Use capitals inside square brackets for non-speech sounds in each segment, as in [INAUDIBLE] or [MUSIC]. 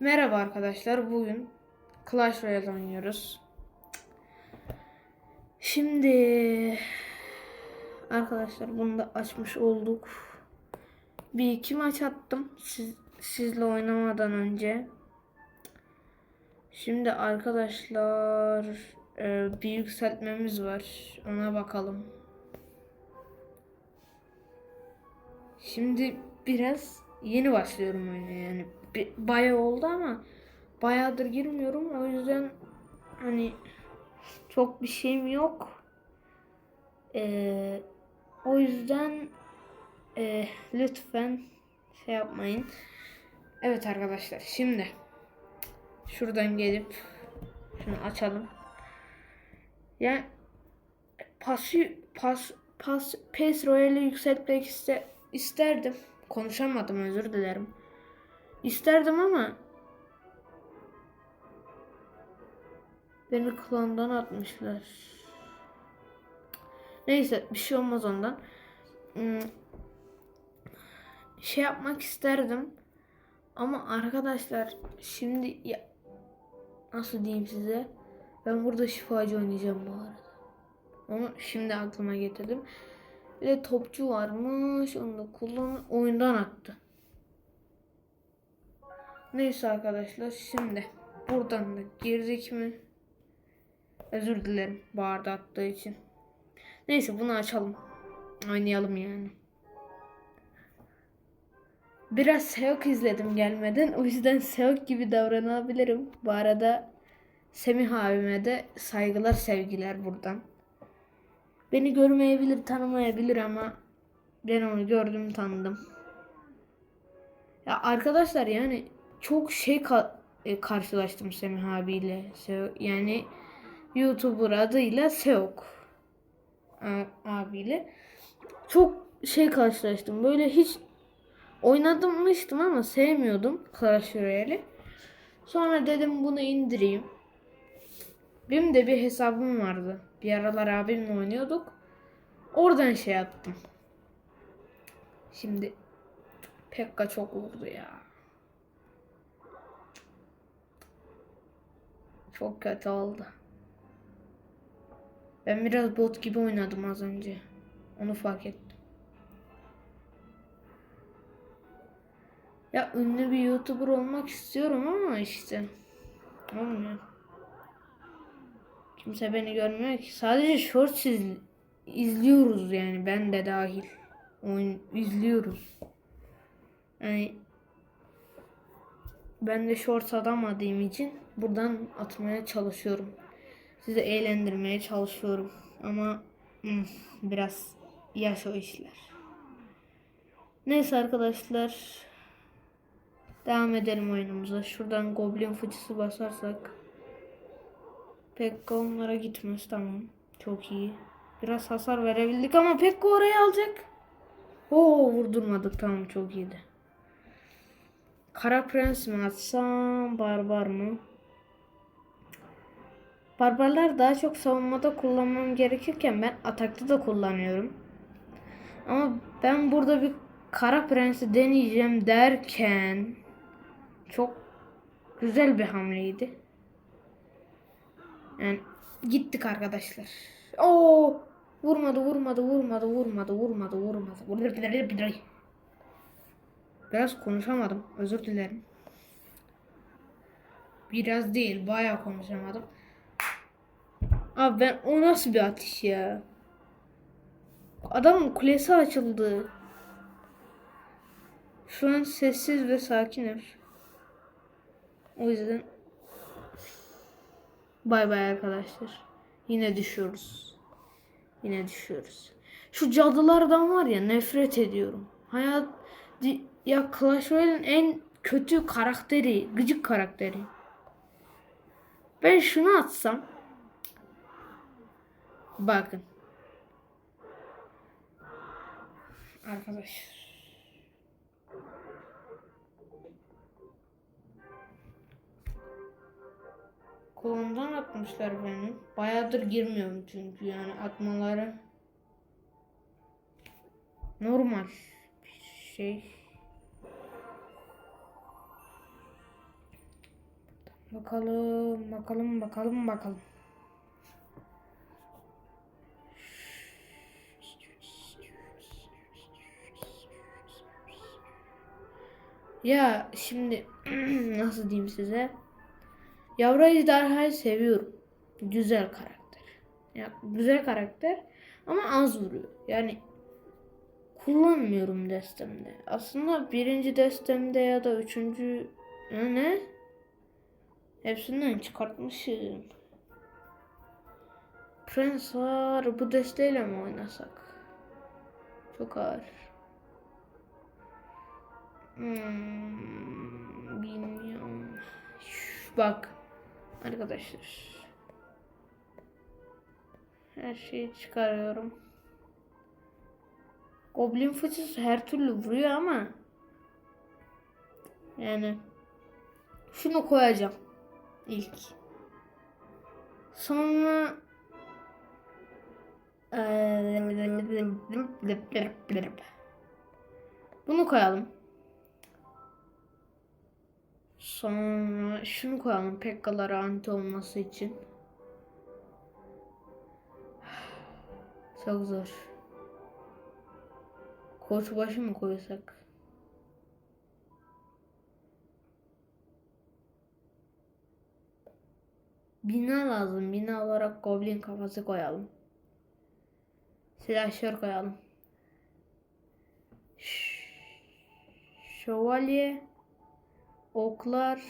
Merhaba arkadaşlar. Bugün Clash Royale oynuyoruz. Şimdi arkadaşlar bunu da açmış olduk. Bir iki maç attım siz, sizle oynamadan önce. Şimdi arkadaşlar e, bir yükseltmemiz var. Ona bakalım. Şimdi biraz yeni başlıyorum oyuna yani. Bayağı oldu ama bayağıdır girmiyorum. O yüzden hani çok bir şeyim yok. Ee, o yüzden e, lütfen şey yapmayın. Evet arkadaşlar şimdi şuradan gelip şunu açalım. Yani pası pas pas PES Royale'i yükseltmek iste, isterdim. Konuşamadım özür dilerim. İsterdim ama beni klandan atmışlar. Neyse bir şey olmaz ondan. Hmm, Şey yapmak isterdim. Ama arkadaşlar şimdi ya, nasıl diyeyim size? Ben burada şifacı oynayacağım bu arada. Onu şimdi aklıma getirdim. Bir de topçu varmış. Onu da kullan oyundan attı. Neyse arkadaşlar şimdi buradan da girdik mi? Özür dilerim bağırdı attığı için. Neyse bunu açalım. Oynayalım yani. Biraz Seok izledim gelmeden. O yüzden Seok gibi davranabilirim. Bu arada Semih abime de saygılar sevgiler buradan. Beni görmeyebilir, tanımayabilir ama ben onu gördüm, tanıdım. Ya arkadaşlar yani çok şey ka- e, karşılaştım Semih abiyle. Yani YouTuber adıyla Seok a- abiyle. Çok şey karşılaştım. Böyle hiç oynamıştım ama sevmiyordum Clash Royale'i. Sonra dedim bunu indireyim. Benim de bir hesabım vardı. Bir aralar abimle oynuyorduk. Oradan şey yaptım. Şimdi Pekka çok vurdu ya. Çok kötü oldu. Ben biraz bot gibi oynadım az önce. Onu fark ettim. Ya ünlü bir YouTuber olmak istiyorum ama işte olmuyor. Kimse beni görmüyor ki. Sadece shorts iz- izliyoruz yani ben de dahil. Oyun izliyoruz. Yani ben de shorts atamadığım için buradan atmaya çalışıyorum. Sizi eğlendirmeye çalışıyorum. Ama hmm, biraz yaş o işler. Neyse arkadaşlar. Devam edelim oyunumuza. Şuradan goblin fıçısı basarsak. Pekka onlara gitmez tamam. Çok iyi. Biraz hasar verebildik ama Pekka oraya alacak. Oo vurdurmadık tamam çok iyiydi. Kara Prens mi atsam barbar mı? Barbarlar daha çok savunmada kullanmam gerekirken ben atakta da kullanıyorum. Ama ben burada bir Kara Prens'i deneyeceğim derken çok güzel bir hamleydi. Yani gittik arkadaşlar. Oo vurmadı vurmadı vurmadı vurmadı vurmadı vurmadı. Biraz konuşamadım. Özür dilerim. Biraz değil, bayağı konuşamadım. Abi ben o nasıl bir atış ya? Adamın kulesi açıldı. Şu an sessiz ve sakinim. O yüzden bay bay arkadaşlar. Yine düşüyoruz. Yine düşüyoruz. Şu cadılardan var ya nefret ediyorum. Hayat ya Clash Royale'in en kötü karakteri, gıcık karakteri. Ben şunu atsam bakın. Arkadaşlar. Kolumdan atmışlar beni. Bayağıdır girmiyorum çünkü yani atmaları normal bir şey. Bakalım, bakalım, bakalım, bakalım. Ya şimdi [CLEARS THROAT] nasıl diyeyim size? Yavru ejderhayı seviyorum. Güzel karakter. Ya güzel karakter ama az vuruyor. Yani kullanmıyorum destemde. Aslında birinci destemde ya da üçüncü ne? Hepsinden çıkartmışım. Prens var. Bu desteğiyle mi oynasak? Çok ağır. Hmm, bilmiyorum. Şş, Bak. Arkadaşlar. Her şeyi çıkarıyorum. Goblin fıçısı her türlü vuruyor ama yani şunu koyacağım ilk. Sonra [LAUGHS] bunu koyalım. Sonra şunu koyalım Pekkalara anti olması için. Çok zor. Koçbaşı mı koysak? Bina lazım. Bina olarak goblin kafası koyalım. Silahşör koyalım. Şövalye, oklar,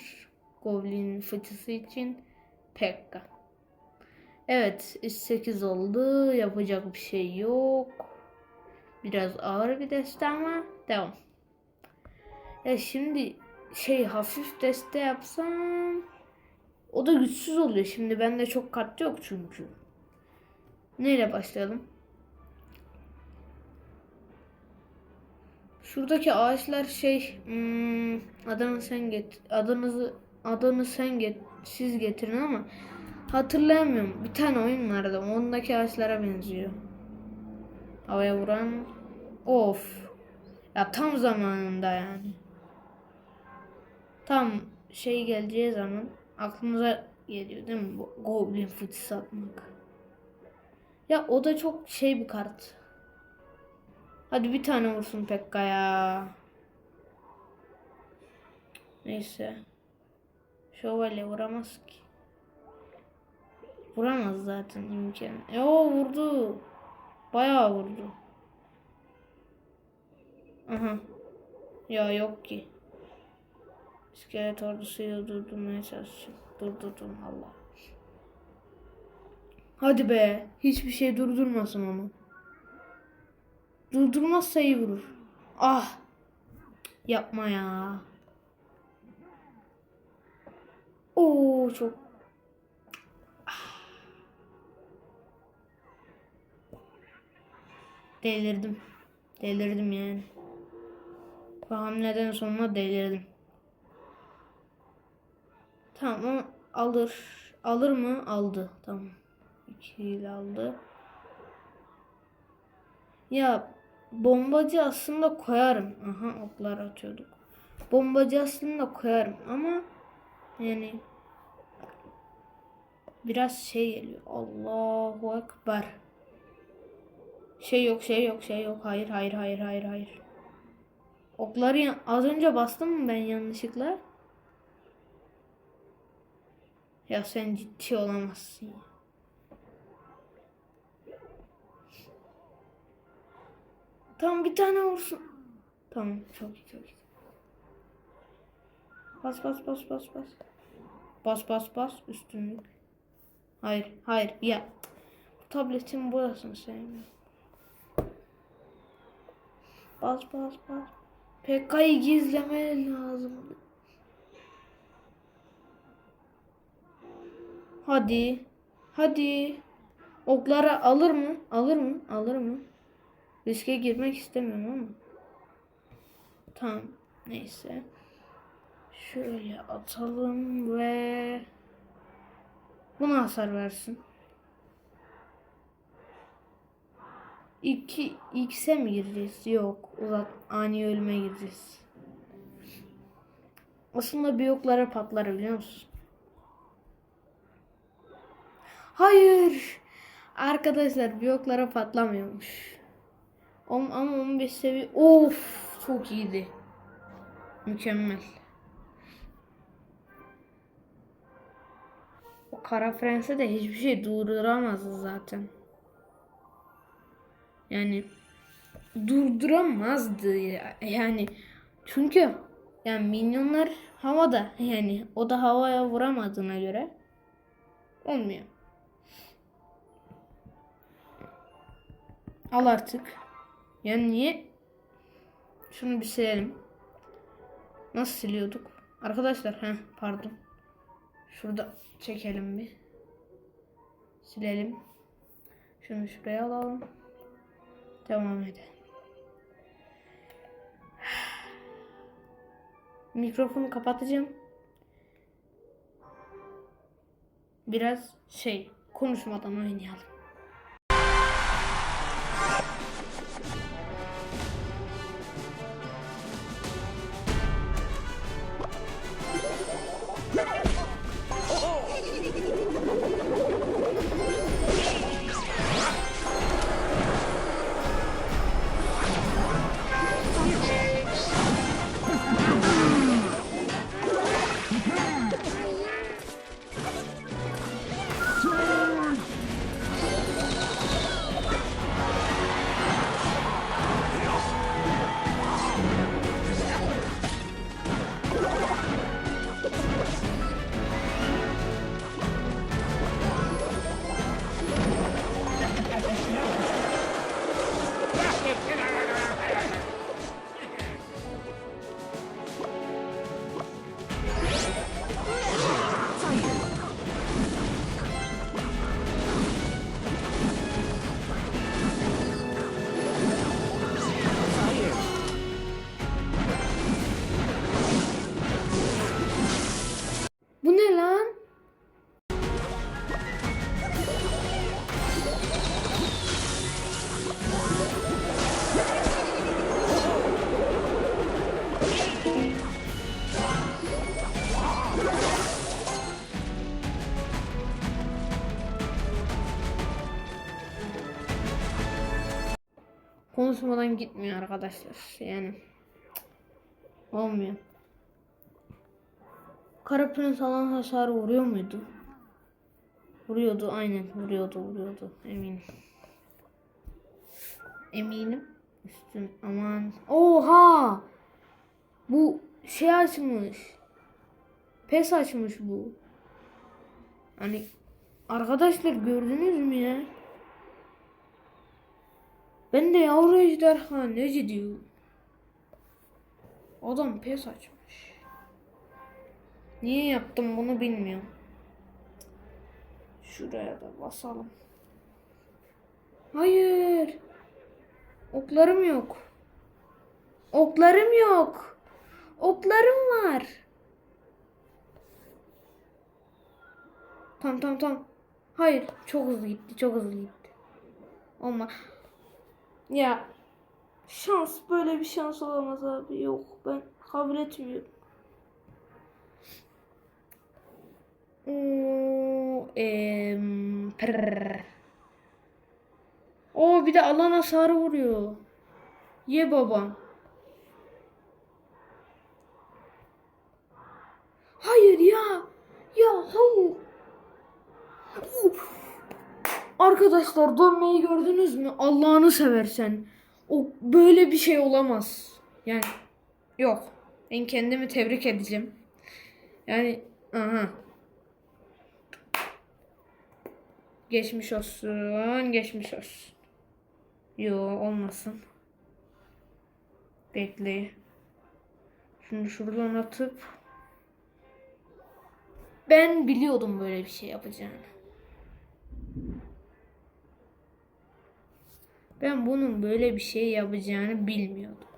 goblin fıçısı için Pekka. Evet, 8 oldu. Yapacak bir şey yok. Biraz ağır bir deste ama devam. Ya şimdi şey hafif deste yapsam o da güçsüz oluyor. Şimdi bende çok kart yok çünkü. Neyle başlayalım? Şuradaki ağaçlar şey hmm, adını sen get adınızı adını sen get siz getirin ama hatırlayamıyorum. Bir tane oyun vardı. Ondaki ağaçlara benziyor. Havaya vuran of. Ya tam zamanında yani. Tam şey geleceği zaman aklımıza geliyor değil mi? Goblin fıçısı atmak. Ya o da çok şey bir kart. Hadi bir tane vursun Pekka ya. Neyse. Şövalye vuramaz ki. Vuramaz zaten imkan. E o vurdu. Bayağı vurdu. Aha. Ya yok ki. İskelet ordusuyla durdurmaya çalışacağım. Durdurdum Allah. Hadi be. Hiçbir şey durdurmasın onu. Durdurmazsa iyi vurur. Ah. Yapma ya. Oo çok. Ah. Delirdim. Delirdim yani. Bu hamleden sonra delirdim. Tamam alır. Alır mı? Aldı. Tamam. 2 ile aldı. Ya bombacı aslında koyarım. Aha oklar atıyorduk. Bombacı aslında koyarım ama yani biraz şey geliyor. Allahu Ekber. Şey yok şey yok şey yok. Hayır hayır hayır hayır hayır. Okları az önce bastım mı ben yanlışlıkla? Ya sen ciddi olamazsın. ya. Tamam bir tane vursun. Tamam çok iyi çok iyi. Bas bas bas bas bas. Bas bas bas üstünlük. Hayır hayır ya. Bu tabletin burasını sevmiyorum. Bas bas bas. PK'yı gizleme lazım. Hadi. Hadi. Oklara alır mı? Alır mı? Alır mı? Riske girmek istemiyorum ama. Tamam. Neyse. Şöyle atalım ve buna hasar versin. 2 X'e mi gireceğiz? Yok. Uzat ani ölüme gireceğiz. Aslında bir oklara patlar biliyor musun? Hayır. Arkadaşlar bloklara patlamıyormuş. Ama 15 seviye. Of çok iyiydi. Mükemmel. O kara frense de hiçbir şey durduramazdı zaten. Yani durduramazdı ya. yani çünkü yani minyonlar havada yani o da havaya vuramadığına göre olmuyor. Al artık. Yani niye? Şunu bir silelim. Nasıl siliyorduk? Arkadaşlar he pardon. Şurada çekelim bir. Silelim. Şunu şuraya alalım. Devam edelim. Mikrofonu kapatacağım. Biraz şey konuşmadan oynayalım. Konuşmadan gitmiyor arkadaşlar. Yani olmuyor. Kara Prens alan hasarı vuruyor muydu? Vuruyordu aynen vuruyordu vuruyordu eminim. Eminim. Üstün aman. Oha! Bu şey açmış. Pes açmış bu. Hani arkadaşlar gördünüz mü ya? Ben de yavru ejderha nece diyor. Adam pes açmış. Niye yaptım bunu bilmiyorum. Şuraya da basalım. Hayır. Oklarım yok. Oklarım yok. Oklarım var. Tamam tamam tamam. Hayır çok hızlı gitti çok hızlı gitti. Olma. Ya şans böyle bir şans olamaz abi. Yok ben kabul etmiyorum. Oo, em, bir de alan hasarı vuruyor. Ye babam. Hayır ya. Ya hayır. Uf. Arkadaşlar dönmeyi gördünüz mü? Allah'ını seversen. O böyle bir şey olamaz. Yani yok. Ben kendimi tebrik edeceğim. Yani aha. Geçmiş olsun, geçmiş olsun. Yo olmasın. Bekle. Şimdi şuradan atıp ben biliyordum böyle bir şey yapacağını. Ben bunun böyle bir şey yapacağını bilmiyordum.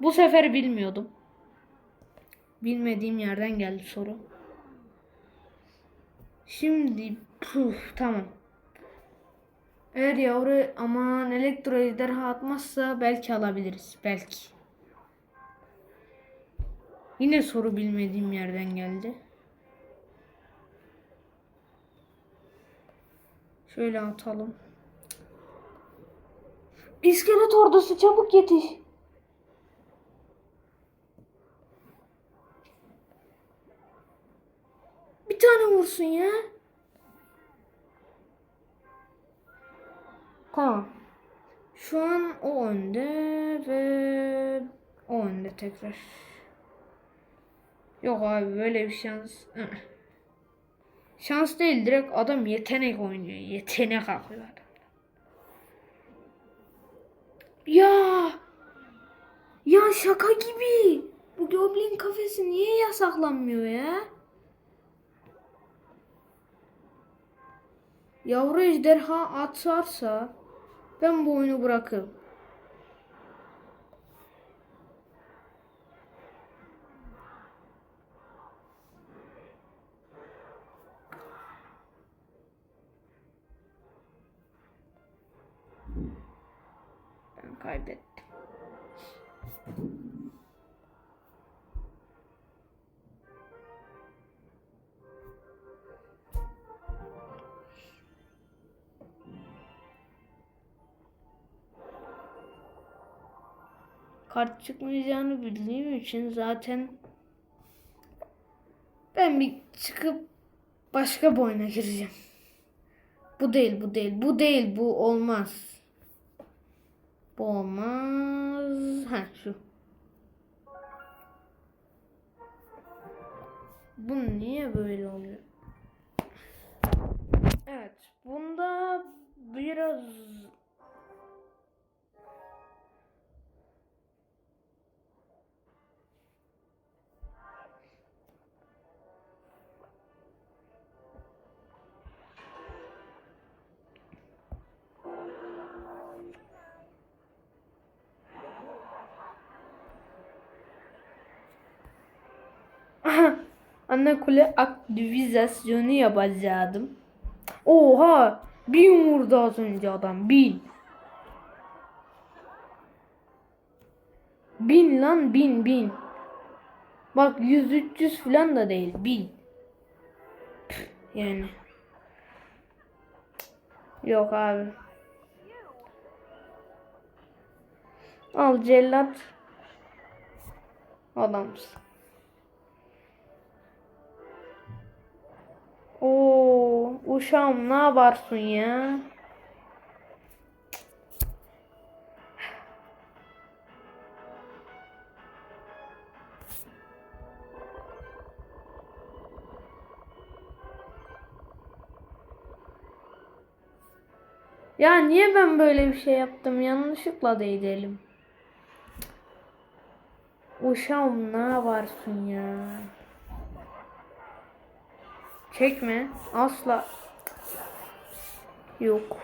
Bu sefer bilmiyordum. Bilmediğim yerden geldi soru. Şimdi puf tamam. Eğer yavru aman elektro ejderha atmazsa belki alabiliriz. Belki. Yine soru bilmediğim yerden geldi. Şöyle atalım. İskelet ordusu çabuk yetiş. Bir tane vursun ya. Tamam. Şu an o önde ve o önde tekrar. Yok abi böyle bir şans. Şans değil direkt adam yetenek oynuyor. Yetenek akıyor Ya. Ya şaka gibi. Bu Goblin kafesi niye yasaklanmıyor ya? Yavru ejderha atarsa ben bu oyunu bırakırım. Kart çıkmayacağını bildiğim için zaten ben bir çıkıp başka bir oyuna gireceğim. Bu değil, bu değil, bu değil, bu olmaz. Bu olmaz. Ha şu. Bu niye böyle oluyor? Evet, bunda biraz Ana kule aktivizasyonu yapacaktım. Oha! Bin vurdu az önce adam. Bin. Bin lan bin bin. Bak 100-300 falan da değil. Bin. Yani. Yok abi. Al cellat. Adamsın. Oo, uşağım ne yaparsın ya? Ya niye ben böyle bir şey yaptım? Yanlışlıkla değdirelim. Uşağım ne yaparsın ya? Çekme. Asla. Yok.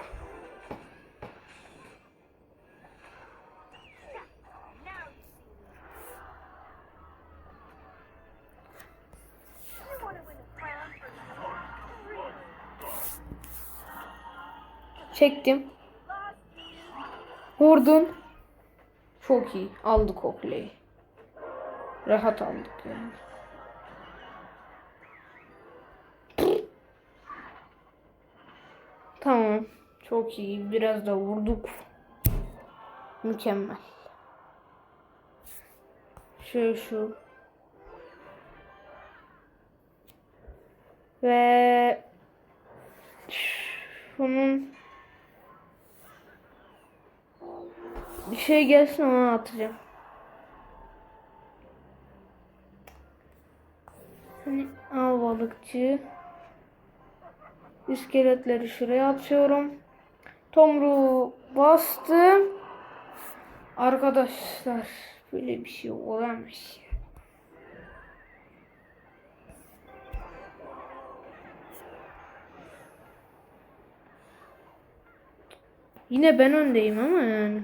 Çektim. Vurdun. Çok iyi. Aldık o kuleyi. Rahat aldık yani. Tamam. Çok iyi. Biraz da vurduk. Mükemmel. Şu şu. Ve şunun bir şey gelsin ona atacağım. Hani al balıkçı. İskeletleri şuraya atıyorum. Tomru bastım. Arkadaşlar böyle bir şey olamaz. Yine ben öndeyim ama yani.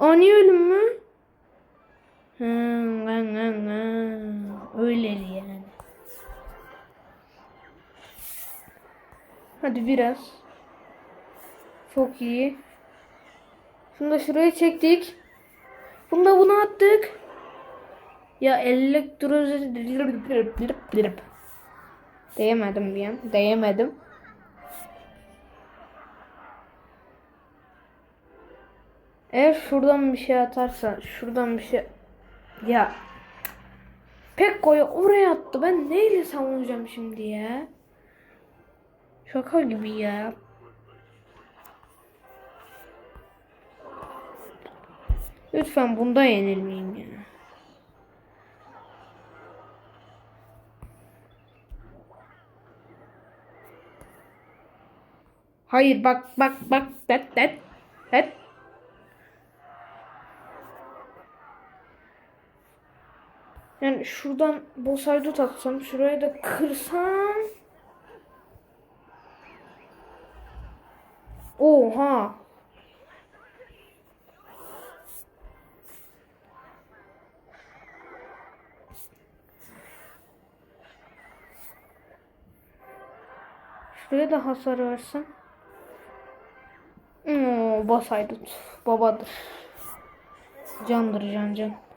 Ani ölüm mü? Hı. Öyleli yani. Hadi biraz. Çok iyi. Şunu da şuraya çektik. Bunu da buna attık. Ya elektro... Değemedim bir an. Değemedim. Eğer şuradan bir şey atarsa, şuradan bir şey... Ya... Pekko'yu oraya attı. Ben neyle savunacağım şimdi ya? Şaka gibi ya. Lütfen bunda yenilmeyeyim ya. Hayır bak bak bak det det det. Yani şuradan boss atsam şurayı da kırsam. Oha. Şuraya da hasar versem. Oo, basaydı. Babadır. Candır can can.